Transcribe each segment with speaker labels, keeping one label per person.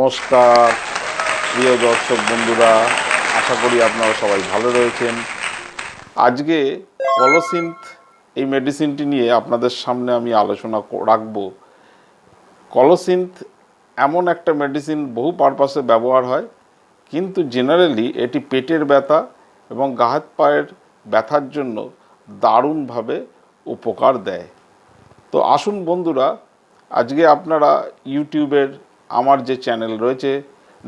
Speaker 1: নমস্কার, প্রিয় দর্শক বন্ধুরা, আশা করি আপনারা সবাই ভালো রয়েছেন। আজকে কলোসিন্থ এই মেডিসিনটি নিয়ে আপনাদের সামনে আমি আলোচনা রাখব। কলোসিন্থ এমন একটা মেডিসিন বহু পারপাসে ব্যবহার হয়, কিন্তু জেনারেলি এটি পেটের ব্যথা এবং গা হাত পায়ের ব্যথার জন্য দারুণভাবে উপকার দেয়। তো আসুন বন্ধুরা, আজকে আপনারা ইউটিউবের আমার যে চ্যানেল রয়েছে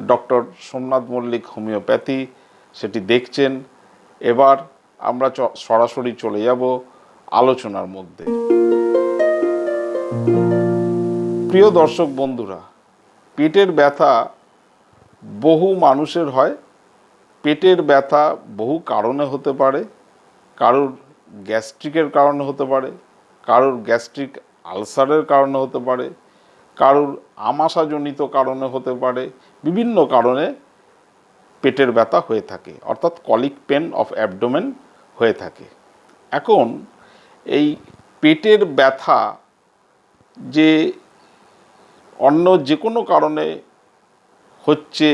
Speaker 1: ডক্টর সোমনাথ মল্লিক হোমিওপ্যাথি, সেটি দেখছেন। এবার আমরা সরাসরি চলে যাব আলোচনার মধ্যে। প্রিয় দর্শক বন্ধুরা, পেটের ব্যথা বহু মানুষের হয়। পেটের ব্যথা বহু কারণে হতে পারে। কারোর গ্যাস্ট্রিকের কারণে হতে পারে। কারোর গ্যাস্ট্রিক আলসারের কারণে হতে পারে। কারোর আমাশাজনিত কারণে হতে পারে, বিভিন্ন কারণে পেটের ব্যথা হয়ে থাকে, অর্থাৎ কলিক পেন অফ অ্যাবডোমেন হয়ে থাকে। এখন এই পেটের ব্যথা যে অন্য যে কোনো কারণে হচ্ছে,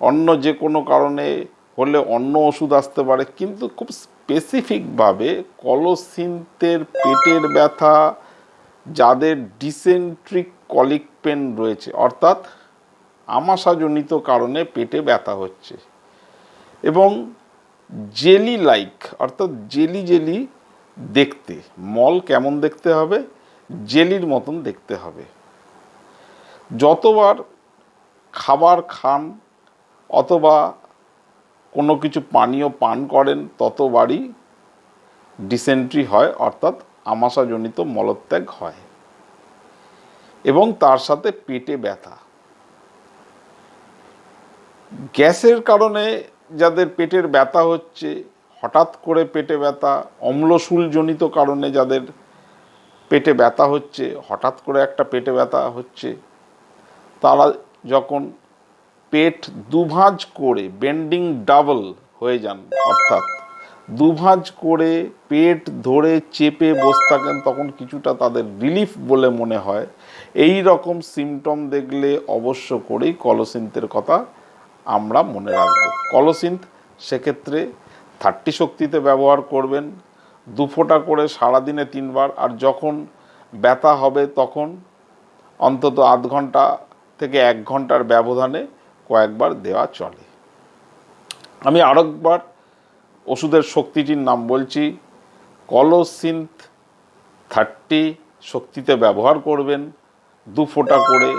Speaker 1: অন্য যে কোনো কারণে হলে অন্য ওষুধ আসতে পারে, কিন্তু খুব স্পেসিফিকভাবে কলোসিন্থের পেটের ব্যথা, যাদের ডিসেন্ট্রিক কলিক পেন রয়েছে। অর্থাৎ আমাশাজনিত কারণে পেটে ব্যথা হচ্ছে। এবং জেলি লাইক, অর্থাৎ জেলি জেলি দেখতে, মল কেমন দেখতে হবে? জেলির মতন দেখতে হবে। যতবার খাবার খান অথবা কোনো কিছু পানীয় পান করেন, ততবারই ডিসেন্ট্রি হয়, অর্থাৎ আমাশাজনিত মলত্যাগ হয়। এবং তার সাথে পেটে ব্যথা। গ্যাসের কারণে যাদের পেটের ব্যথা হচ্ছে, হঠাৎ করে পেটে ব্যথা, অম্লশূলজনিত কারণে যাদের পেটে ব্যথা হচ্ছে, হঠাৎ করে একটা পেটে ব্যথা হচ্ছে, তারা যখন পেট দুভাঁজ করে, বেন্ডিং ডাবল হয়ে যান, অর্থাৎ দুভাঁজ করে পেট ধরে চেপে বসে থাকেন, তখন কিছুটা তাদের রিলিফ বলে মনে হয়। এই রকম সিমটম দেখলে অবশ্য করেই কলসিন্থের কথা আমরা মনে রাখব। কলসিন্থ সেক্ষেত্রে থার্টি শক্তিতে ব্যবহার করবেন, দু ফোঁটা করে সারাদিনে তিনবার, আর যখন ব্যথা হবে তখন অন্তত আধ ঘণ্টা থেকে এক ঘণ্টার ব্যবধানে কয়েকবার দেওয়া চলে। আমি আরেকবার ওষুধের শক্তিটির নাম বলছি। কলোসিন্থ থার্টি শক্তিতে ব্যবহার করবেন। দু ফোঁটা করে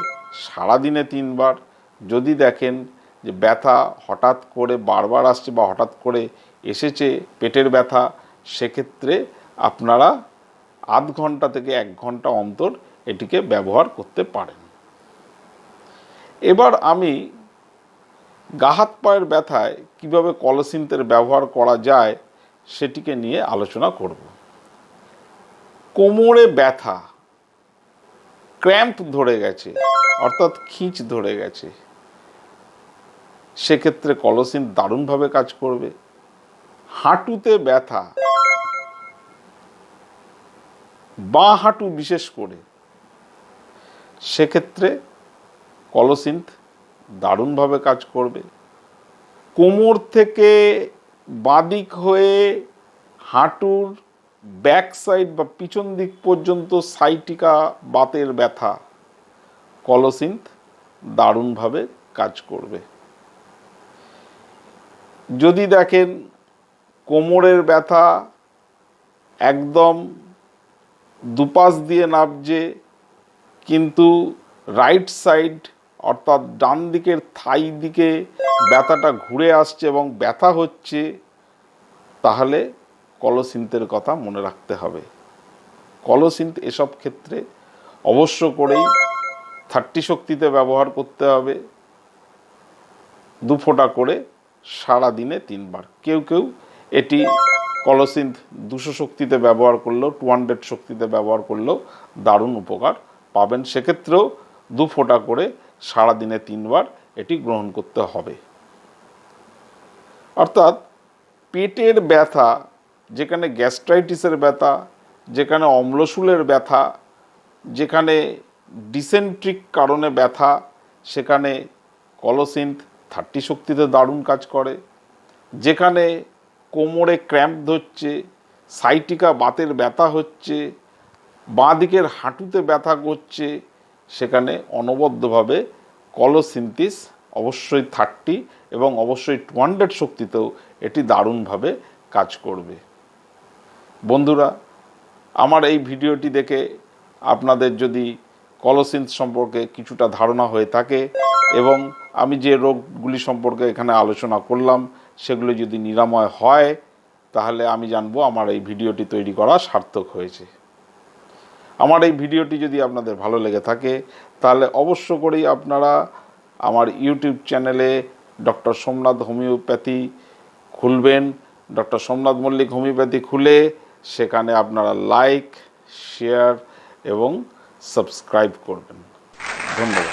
Speaker 1: সারাদিনে তিনবার। যদি দেখেন যে ব্যথা হঠাৎ করে বারবার আসছে বা হঠাৎ করে এসেছে পেটের ব্যথা, সেক্ষেত্রে আপনারা আধ ঘণ্টা থেকে এক ঘণ্টা অন্তর এটিকে ব্যবহার করতে পারেন। এবার আমি গা হাত পায়ের ব্যথায় কীভাবে কলসিন্থের ব্যবহার করা যায় সেটিকে নিয়ে আলোচনা করব। কোমরে ব্যথা, ক্র্যাম্প ধরে গেছে, অর্থাৎ খিঁচ ধরে গেছে। সেক্ষেত্রে কলসিন দারুণভাবে কাজ করবে। হাঁটুতে ব্যথা, বাঁ হাঁটু বিশেষ করে। সেক্ষেত্রে কলসিন্থ দারুণভাবে কাজ করবে। কোমর থেকে বাদিক হয়ে হাঁটুর ব্যাক সাইড বা পিছন দিক পর্যন্ত সাইটিকা বাতের ব্যথা। কলসিন্থ দারুণভাবে কাজ করবে। যদি দেখেন কোমরের ব্যথা একদম দুপাশ দিয়ে নাবছে কিন্তু রাইট সাইড অর্থাৎ ডান দিকের থাই দিকে ব্যথাটা ঘুরে আসছে এবং ব্যথা হচ্ছে, তাহলে কলসিন্থের কথা মনে রাখতে হবে। কলসিন্থ এসব ক্ষেত্রে অবশ্য করেই থার্টি শক্তিতে ব্যবহার করতে হবে। দু ফোঁটা করে সারা দিনে তিনবার। কেউ কেউ এটি কলসিন্থ দুশো শক্তিতে ব্যবহার করলেও, টু হান্ড্রেড শক্তিতে ব্যবহার করলেও দারুণ উপকার পাবেন। সেক্ষেত্রেও দু ফোঁটা করে সারাদিনে তিনবার এটি গ্রহণ করতে হবে। অর্থাৎ পেটের ব্যথা, যেখানে গ্যাস্ট্রাইটিসের ব্যথা, যেখানে অম্লশূলের ব্যথা, যেখানে ডিসেন্ট্রিক কারণে ব্যথা, সেখানে কলোসিন্থ থার্টি শক্তিতে দারুণ কাজ করে, যেখানে কোমরে ক্র্যাম্প ধরছে, সাইটিকা বাতের ব্যথা হচ্ছে, বাঁ দিকের হাঁটুতে ব্যথা করছে সেখানে অনবদ্যভাবে কলোসিন্থিস, অবশ্যই থার্টি এবং অবশ্যই টু হান্ড্রেড শক্তিতেও এটি দারুণভাবে কাজ করবে। বন্ধুরা, আমার এই ভিডিওটি দেখে আপনাদের যদি কলোসিন্থ সম্পর্কে কিছুটা ধারণা হয়ে থাকে এবং আমি যে রোগগুলি সম্পর্কে এখানে আলোচনা করলাম সেগুলো যদি নিরাময় হয়, তাহলে আমি জানব আমার এই ভিডিওটি তৈরি করা সার্থক হয়েছে। আমার এই ভিডিওটি যদি আপনাদের ভালো লেগে থাকে, তাহলে অবশ্য করেই আপনারা আমার ইউটিউব চ্যানেলে ডক্টর সোমনাথ হোমিওপ্যাথি খুলবেন। ডক্টর সোমনাথ মল্লিক হোমিওপ্যাথি খুলে সেখানে আপনারা লাইক শেয়ার এবং সাবস্ক্রাইব করবেন। ধন্যবাদ।